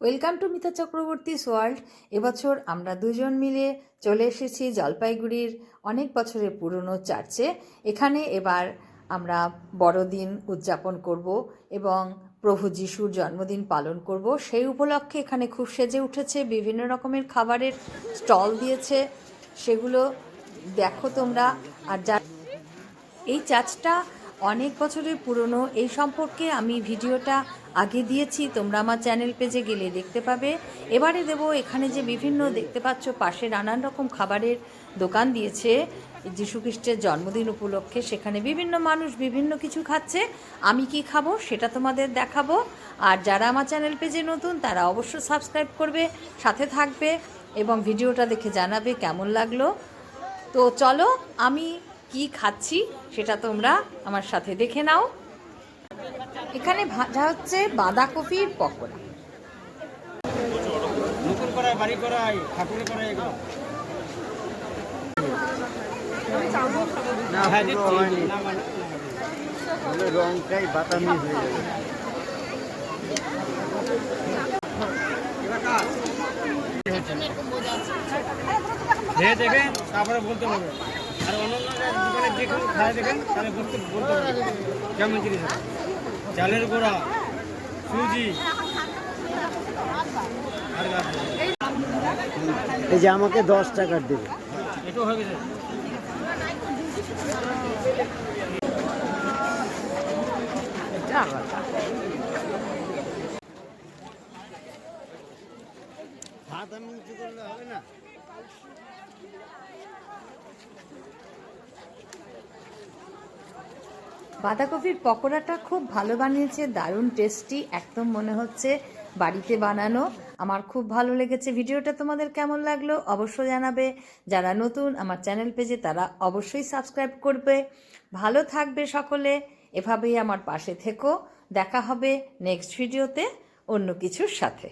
Welcome to Mita চক্রবর্তীস world. এবছর আমরা দুজন মিলে চলে এসেছি জলপাইগুড়ির অনেক বছরের পুরনো চার্চে। এখানে এবার আমরা বড়দিন উদযাপন করব এবং প্রভু যিশুর জন্মদিন পালন করব। সেই উপলক্ষে এখানে খুব সেজে উঠেছে, বিভিন্ন রকমের খাবারের স্টল দিয়েছে। সেগুলো দেখো তোমরা। আর যা এই চার্চটা অনেক বছরের পুরনো এই সম্পর্কে আমি ভিডিওটা আগে দিয়েছি, তোমরা আমার চ্যানেল পেজে গেলে দেখতে পাবে। এবারে দেব এখানে যে বিভিন্ন দেখতে পাচ্ছ, পাশে নানান রকম খাবারের দোকান দিয়েছে। যীশুখ্রিস্টের জন্মদিন উপলক্ষে সেখানে বিভিন্ন মানুষ বিভিন্ন কিছু খাচ্ছে। আমি কি খাব সেটা তোমাদের দেখাবো। আর যারা আমার চ্যানেল পেজে নতুন, তারা অবশ্য সাবস্ক্রাইব করবে, সাথে থাকবে এবং ভিডিওটা দেখে জানাবে কেমন লাগল। তো চলো, আমি কি খাচ্ছি সেটা তোমরা আমার সাথে দেখে নাও। এখানে ভাজা হচ্ছে বাঁধাকপির পকোড়া। হ্যাঁ, মানে- রংটাই হয়ে যাবে। খেয়ে তারপরে বলতে হবে আর দোকানে দেখুন খায় দেখেন তাহলে বলতে কেমন জিনিস চালের গোড়া সুজি এই যে আমাকে দশ টাকার দেবে এটাও গেছে। আমি উঁচু করলে হবে না? বাঁধাকপির পকোড়াটা খুব ভালো বানিয়েছে, দারুণ টেস্টি একদম মনে হচ্ছে বাড়িতে বানানো। আমার খুব ভালো লেগেছে। ভিডিওটা তোমাদের কেমন লাগল অবশ্যই জানাবে। যারা নতুন আমার চ্যানেল পেজে, তারা অবশ্যই সাবস্ক্রাইব করবে। ভালো থাকবে সকলে। এভাবেই আমার পাশে থেকো। দেখা হবে নেক্সট ভিডিওতে অন্য কিছুর সাথে।